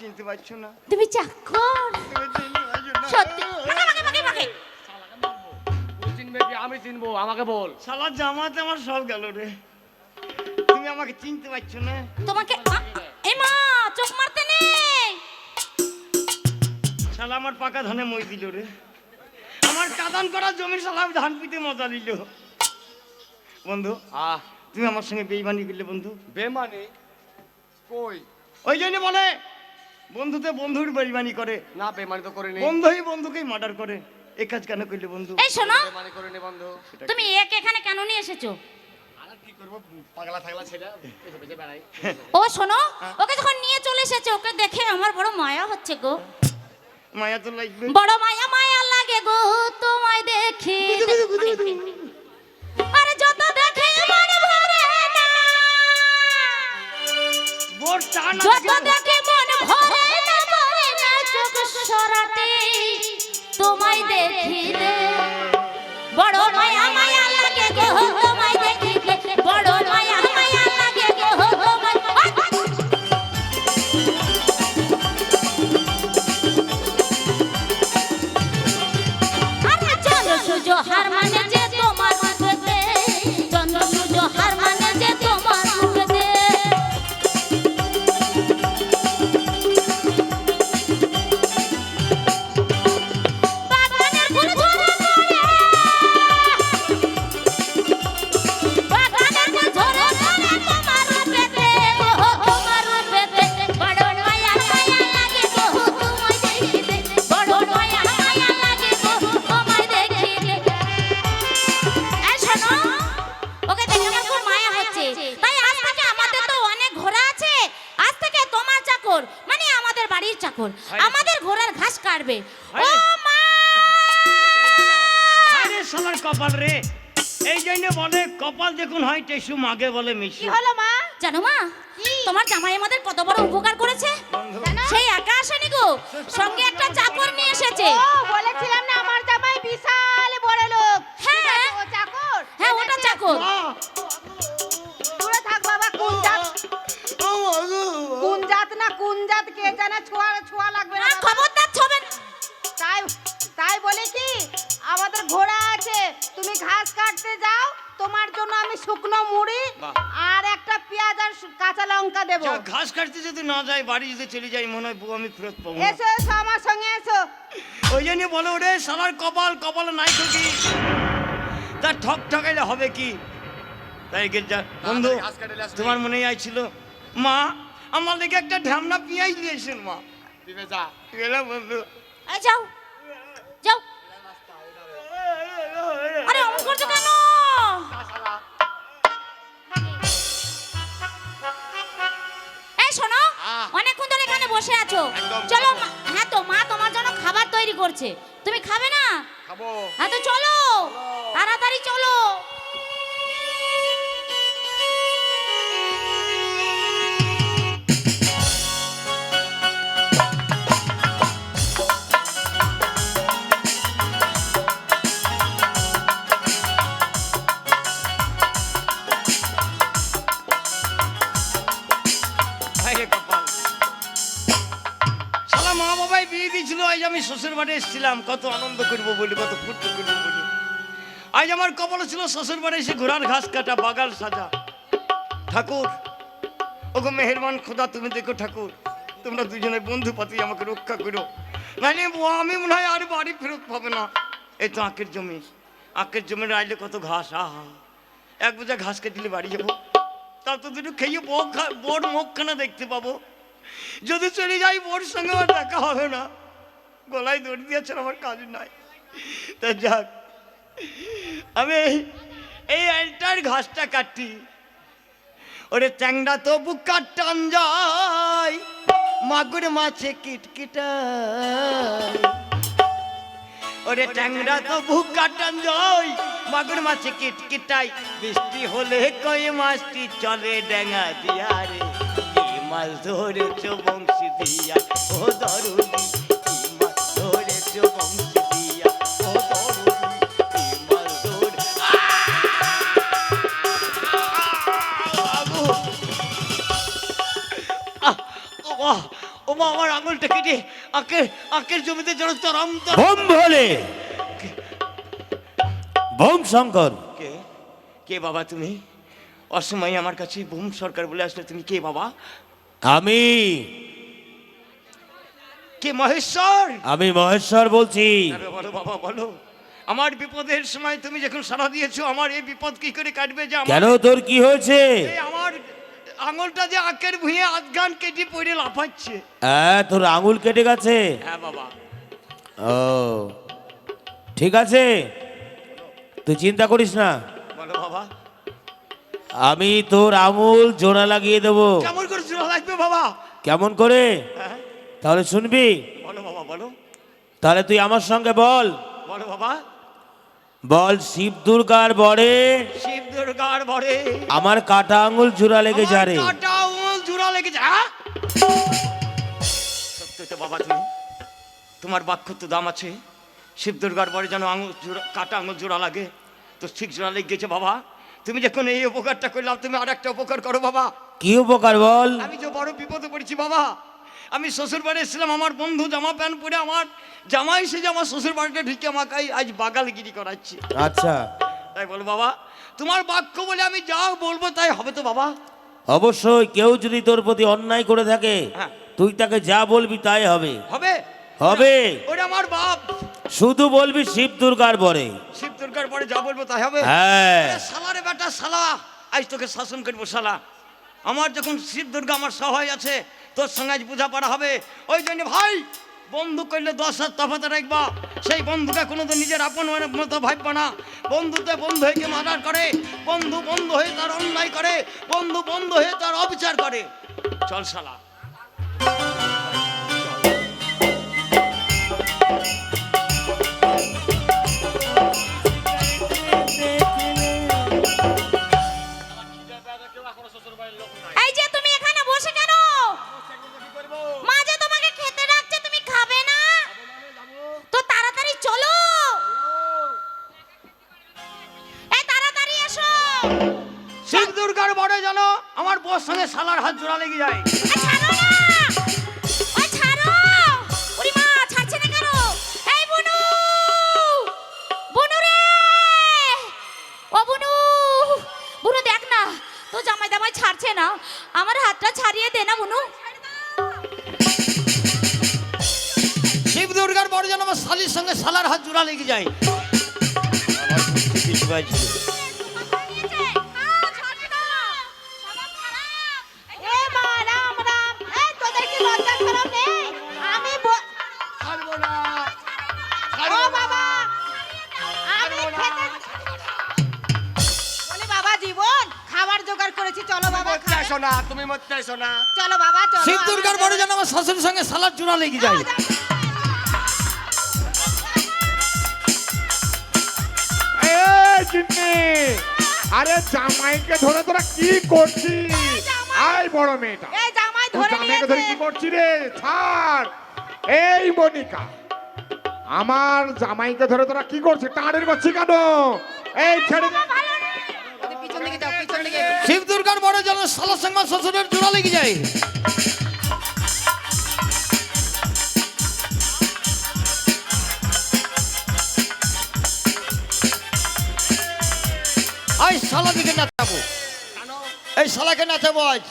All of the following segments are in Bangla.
চিনতে পারছ না? তুমি চাকর। সত্যি। মাকে মাকে মাকে মাকে ও চিনবে কি আমি চিনবো আমাকে বল। শালা জামাতে আমার সব গেল রে। তুমি আমাকে চিনতে পারছ না? তোমাকে এই মা চোখ মারতে নেই। শালা আমার পাকা ধানে মই দিল রে। আমার কাদান করা জমির শালা ধান পিতে মজা দিল বন্ধু আহ তুমি আমার সঙ্গে বেইমানি করলে বন্ধু। বেমানি কই? ওই জন্য বলে বন্ধুতে বন্ধুর বেইমানি করে। না বেমানি তো করিনি। বন্ধুই বন্ধুকেই মার্ডার করে। এ কাজ কেন করলে বন্ধু? এই শোনো। বেমানি করিনি বন্ধু। তুমি একে এখানে কেন নিয়ে এসেছ? আর কি করব? পাগলা থাগলা ছেলে। পেছনে পেছনে বেড়াই। ও শোনো ওকে যখন নিয়ে চলে এসেছে ওকে দেখে আমার বড় মায়া হচ্ছে গো। মায়া তো লাগবে। বড় মায়া মায়া লাগে গো তোমায় দেখি। আরে যত দেখে মন ভরে না। যত দেখে সরাতে তোমায় দেখিলে। বড় শালার কপাল রে। এই জন্য বলে কপাল দেখুন হয় টেসু মাগে বলে মিশু। হলো মা? জানো মা তোমার জামাই আমাদের কত বড় উপকার করেছে? সেই একা আসেনি গো সঙ্গে একটা চাকর নিয়ে এসেছে। ও বলেছিলাম না আমার জামাই বিশাল বড় লোক। হ্যাঁ। ও চাকর। হ্যাঁ ওটা চাকর! দূরে থাক বাবা কোন জাত? কোন জাত না কোন জাত কে জানে ছোঁয়া ছোঁয়া লাগবে না খবরদার ছবেন তাই তাই বলে কি আমাদের ঘোড়া তুমি ঘাস কাটতে যাও তোমার জন্য আমি শুকনো মুড়ি আর একটা পেঁয়াজ আর কাঁচা লঙ্কা দেবো। ঘাস কাটতে যদি না যাই বাড়ি যদি চলে যাই মনে হয় বউ আমি ফেরত পাবো এসো এসো আমার সঙ্গে এসো। ওই জন্য বলো ওরে শালার কপাল কপাল নাই ঠকি তা ঠক ঠকাইলে হবে কি? তাই গির্জা বন্ধু। তোমার মনেই আইছিল। মা আমার লেগে একটা ঢ্যামনা পিঁয়াজ দিয়েছেন মা। যা। বন্ধু। যাও যাও। চলো মা- হ্যাঁ তো মা তোমার জন্য খাবার তৈরি করছে। তুমি খাবে না? খাব। হ্যাঁ তো চলো তাড়াতাড়ি চলো। বাড়ি এসেছিলাম, কত আনন্দ করব বলি, কত ফুর্তি করব বলি। আজ আমার কপাল ছিল শ্বশুর বাড়ি, এসে ঘোড়ার ঘাস কাটা, বাগাল সাজা। ঠাকুর, ওগো মেহেরবান খোদা, তুমি দেখো ঠাকুর, তোমরা দুজনে বন্ধু পাতি আমাকে রক্ষা করো। নাইলে ও আমি মনে হয় আর বাড়ি ফেরত পাবে না। এই তো আঁকের জমি আঁকের জমি রাইলে কত ঘাস, আহা। এক বোঝা ঘাস কেটে বাড়ি যাব। তার তো দুটো খেয়ে বোর মুখখানা দেখতে পাবো। যদি চলে যাই বোর সঙ্গে দেখা হবে না। গলায় দড়ি দিয়েছে আমার কাজ নাই। তা যাক, আমি এই- এন্টার ঘাসটা কাটি, ওরে চ্যাংড়া তো বুক টান যায়, মাগুর মাছে কিটকিটায়। ওরে ট্যাংরা তো বুক কাটান যায়, মাগুর মাছে কিটকিটাই বৃষ্টি হলে কই মাছটি চলে ডেঙা দিয়া রে মাছ ধরেছো বংশী দিয়া। ও দরুদি মা আমার আঙুলটা কেটে আঁকের আঁকের জমিতে যেন তরম তরম বোম ভোলে বোম শঙ্কর। কে? কে বাবা তুমি? অসময়ে আমার কাছে বুম সরকার বলে আসলে তুমি কে বাবা? আমি। কে মহেশ্বর? আমি মহেশ্বর বলছি। বলো বাবা বলো। আমার বিপদের সময় তুমি যখন সাড়া দিয়েছ আমার এই বিপদ কি করে কাটবে যে কেন তোর কি হয়েছে? আমার আঙুলটা যে আঁকের ভুঁয়ে আধগান কেটে পড়ে লাফাচ্ছে। হ্যাঁ তোর আঙুল কেটে গেছে। হ্যাঁ বাবা। ও ঠিক আছে। তুই চিন্তা করিস না। বলো বাবা। আমি তোর আঙুল জোড়া লাগিয়ে দেবো। কেমন করে জোড়া লাগবে বাবা? কেমন করে? হ্যাঁ। তাহলে শুনবি। বলো বাবা বলো। তাহলে তুই আমার সঙ্গে বল। বলো বাবা। বল শিব দুর্গার বরে। শিব দুর্গার বরে। আমার কাটা আঙুল জোড়া লেগে যা রে কাটা আঙুল জোড়া লেগে হ্যাঁ সত্যি তো বাবা তুমি তোমার বাক্য তো দাম আছে। শিব দুর্গার বরে যেন আঙুল জোড়া কাটা আঙুল জোড়া লাগে। তো ঠিক জোড়া লেগে গেছে বাবা। তুমি যখন এই উপকারটা করলাম তুমি আর একটা উপকার করো বাবা। কি উপকার বল? আমি যে বড় বিপদে পড়েছি বাবা। আমি শ্বশুর বাড়ি এসেছিলাম আমার বন্ধু জামা প্যান্ট পরে আমার জামাই সে আমার শ্বশুর বাড়িতে ঢুকে আমাকে আজ বাগালগিরি করাচ্ছে। আচ্ছা। তাই বলো বাবা তোমার বাক্য বলে আমি যা বলব তাই হবে তো বাবা। অবশ্যই কেউ যদি তোর প্রতি অন্যায় করে থাকে হ্যাঁ। তুই তাকে যা বলবি তাই হবে। হবে? হবে। ওটা আমার বাপ। শুধু বলবি শিব দুর্গার বরে শিব দুর্গার পরে যা বলব তাই হবে? হ্যাঁ। আরে শালারে বেটা শালা। আজ তোকে শাসন করব শালা। আমার যখন শিব দুর্গা আমার সহায় আছে তোর সঙ্গে আজ বোঝাপড়া হবে। ওই জন্য ভাই, বন্ধু করলে দশ হাত তফাতে রাখবা। সেই বন্ধুকে কোনো তো নিজের আপন মতো ভাববা না। বন্ধুতে বন্ধু হয়ে মার্ডার করে, বন্ধু বন্ধু হয়ে তার অন্যায় করে, বন্ধু বন্ধু হয়ে তার অবিচার করে। চল শালা। যাই। চলো বাবা শিব দুর্গার বড় যেন আমার শাশুড়ির সঙ্গে সালাদ জোড়া লেগে যায়। চিন্নি আরে জামাইকে ধরে তোরা কি করছিস? আই বড় মেয়েটা। এই জামাই ধরে জামাইকে ধরে কি করছিস রে? ছাড়। এই মনিকা আমার জামাইকে ধরে তোরা কি করছিস? টাড়ের করছিস কেন? এই ছেড়ে দে। ওদের পিছন দিকে যাও পিছন দিকে শিব দুর্গার বড় যেন সঙ্গে আমার শ্বশুরের জোড়া লেগে যায়। আই শালা দিকে নাচাবো এই শালাকে নাচাবো আজ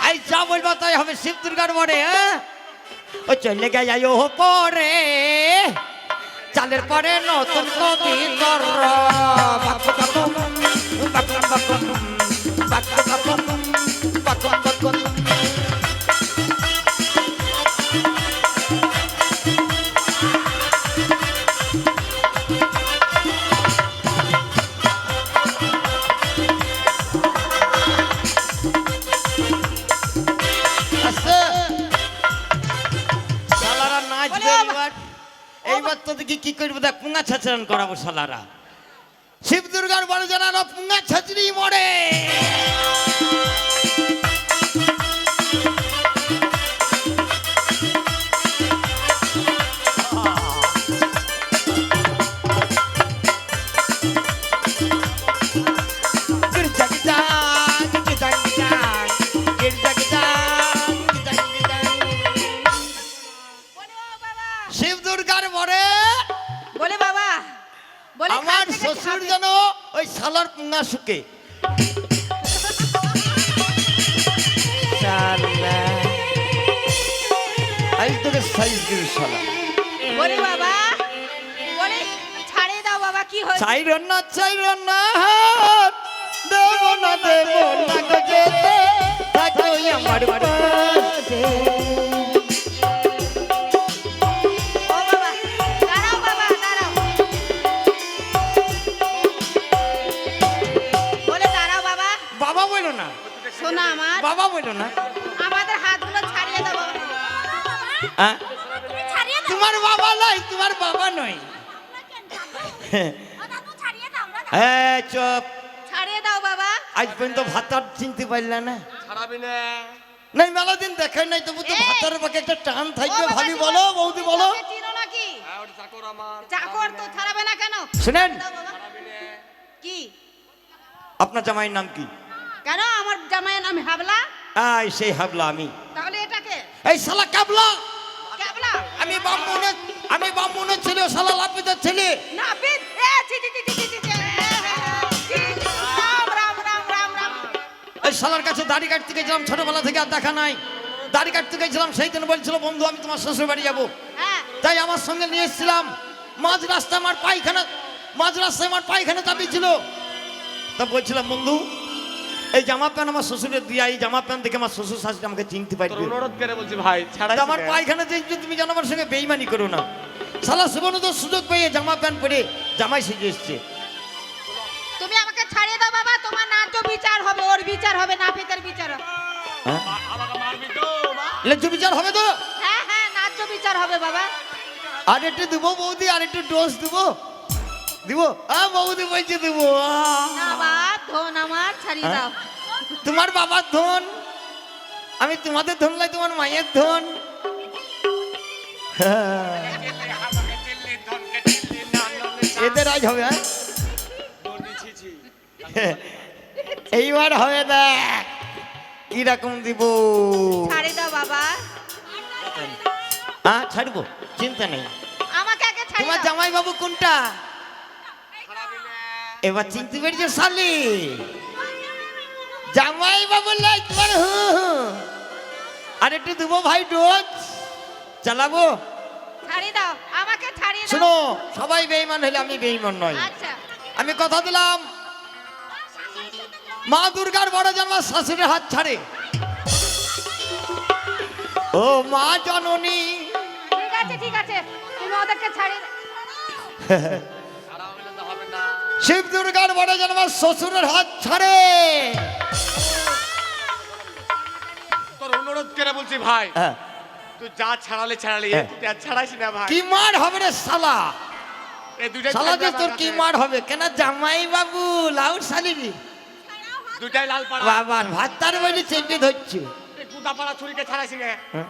আই যা বলবা তাই হবে শিব দুর্গার মনে হ্যাঁ ও চলে গেছে ও পরে চালের পরে নতুন কবি বাকু বাকু বাকু বাকু তো কি শিব দুর্গার বড় জানানো পুঙ্গা ছাচড়ি মরে। দুর্গার মরে। বলে বাবা বলে আমার শ্বশুর যেন ওই সালার পুঙ্গা শুকে। আজ তোকে সাইজ দিবি বলে বাবা দেব না দেব না হ্যাঁ? তুমি তোমার বাবা নয় তোমার বাবা নয়। হ্যাঁ চপ। ছাড়িয়ে দাও বাবা। আজ পর্যন্ত ভাতার চিনতে পারলে না? ছাড়াবি না। নাই মেলা দিন দেখাই নাই তবু তো! ভাতার বাকে একটা টান থাকবে ভাবি বলো বৌদি বলো। তুমি চিনো নাকি? হ্যাঁ ওটা চাকর তো ছাড়াবে না কেন? শুনেন। কি? আপনার জামাইয়ের নাম কি? কেন? আমার জামাইয়ের নাম হাবলা? আই সেই হাবলা আমি। তাহলে এটাকে এই শালা কাবলা! আমি বামুনের আমি বামুনের ছেলে শালা লাপিতের ছেলে। না এ রাম রাম রাম রাম এই শালার কাছে দাড়ি কাটতে গেছিলাম ছোটবেলা থেকে আর দেখা নাই। দাড়ি কাটতে গেছিলাম সেই দিন বলছিল বন্ধু আমি তোমার শ্বশুর বাড়ি যাব। হ্যাঁ। তাই আমার সঙ্গে নিয়ে এসেছিলাম। মাঝ রাস্তায় আমার পায়খানা মাঝ রাস্তায় আমার পায়খানা চাপিয়েছিল। তা বলছিলাম বন্ধু এই জামা প্যান্ট আমার শ্বশুরের দিয়া এই জামা প্যান্ট দেখে আমার শ্বশুর শাশুড়ি আমাকে চিনতে পারবে। অনুরোধ করে বলছি ভাই ছাড়া আমার পায়খানা দেখছি তুমি যেন আমার সঙ্গে বেইমানি করো না। সালা সুবর্ণ তো সুযোগ পেয়ে জামা প্যান্ট পরে জামাই সেজে এসছে। তুমি আমাকে ছাড়িয়ে দাও বাবা তোমার নাচ বিচার হবে ওর বিচার হবে নাপিতের বিচার হবে। হ্যাঁ? আমাকে মারবি তো লেজ্জ বিচার হবে তো? হ্যাঁ হ্যাঁ নাচ বিচার হবে বাবা। আর একটু দেবো বৌদি আর একটু ডোজ দেবো। দিব? হ্যাঁ বৌদি বলছে দেবো। না বা ধন আমার ছাড়িয়ে হ্যাঁ? দাও। তোমার বাবার ধন আমি তোমাদের ধন লাই তোমার মায়ের ধন। হ্যাঁ, এদের আজ হবে হ্যাঁ? এইবার হবে না কীরকম দিব। ছাড়িয়ে দাও বাবা। হ্যাঁ ছাড়বো চিন্তা নেই। আমাকে আগে তোমার জামাই বাবু কোনটা? এবার চিনতে পেরেছ শালি? জামাই বাবু লাই তোমার হু হু। আর একটু দেবো ভাই ডোজ। চালাবো? ছাড়িয়ে দাও আমাকে ছাড়িয়ে দাও। শোনো সবাই বেইমান হলে আমি বেইমান নয় আচ্ছা। আমি কথা দিলাম। মা দুর্গার বড় জন্ম শাশুড়ির হাত ছাড়ে। ও মা জননী। ঠিক আছে ঠিক আছে। তুমি ওদেরকে ছাড়িয়ে শিব দুর্গার বড় জন্ম শ্বশুরের হাত ছাড়ে। তোর অনুরোধ করে বলছি ভাই হ্যাঁ, তুই যা ছাড়ালে ছাড়ালে হ্যাঁ। তুই আর ছাড়াইস না ভাই। কি মার হবে রে শালা? এই দুইটা শালা যে তোর কি মার হবে? কেন জামাই বাবু লাউড শালিরি দুইটাই লাল পাড়া। বাবার ভাত্তার বলি চেপে ধরছে। কুদা পাড়া ছুরিকে ছাড়াইস না। হ্যাঁ?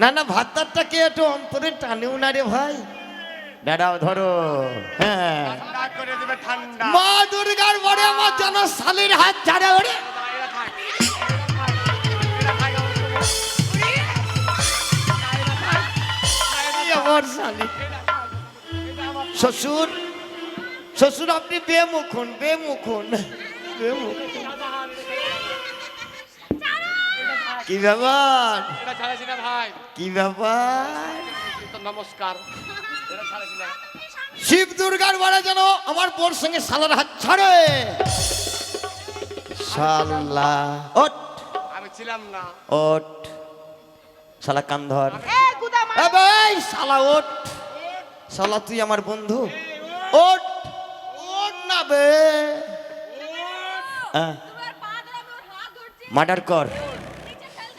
না না ভাত্তারটাকে একটু অন্তরে টানেও না রে ভাই। দাঁড়াও ধরো। হ্যাঁ। ঠান্ডা করে দিবে মা দুর্গার বড় আমার জন শালির হাত ছাড়ে ওরে। শ্বশুর শ্বশুর আপনি বেমুখুন বেমুখুন। বেমুখুন কি ব্যাপার? কি ব্যাপার? নমস্কার। শিব দুর্গার বারে যেন আমার বোর সঙ্গে সালার হাত ছাড়ে। শালা ওট আমি ছিলাম না। ওট শালা কান ধর। এ গুদা মা। এ ভাই শালা ওট শালা তুই আমার বন্ধু। ওট ওট না বে। মার্ডার কর।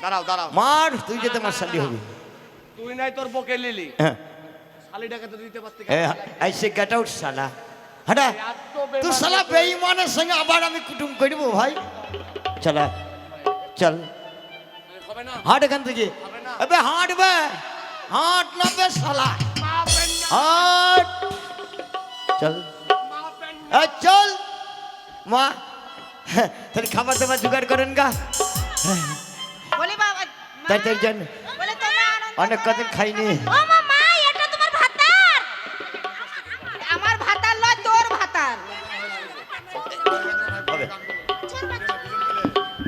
দাঁড়াও দাঁড়াও। মার তুই যেতে মার শালি হবি। তুই নাই তোর বকে লিলি হ্যাঁ। শালি ডাকাতে দিতে পারতে আই সে গেট আউট শালা। হাটা। তুই শালা বেঈমানের সঙ্গে আবার আমি কুটুম করব ভাই। চলা চল। হবে না। হাট এখান থেকে। আবে হাট বে হাট না বে শালা। হাট। চল। চল। মা তাহলে খাবার দাবার জোগাড় করেন গা। অনেক কদিন খাইনি।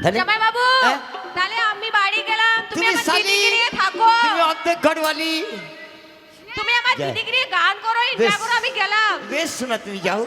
জামাই বাবু হ্যাঁ? তাহলে আমি বাড়ি গেলাম তুমি তুমি আমার শালি দিদিকে নিয়ে থাকো তুমি অর্ধেক ঘরওয়ালি তুমি আমার যা। দিদিকে নিয়ে গান করো ইন্টা বেশ। করো আমি গেলাম বেশ শোনা তুমি যাও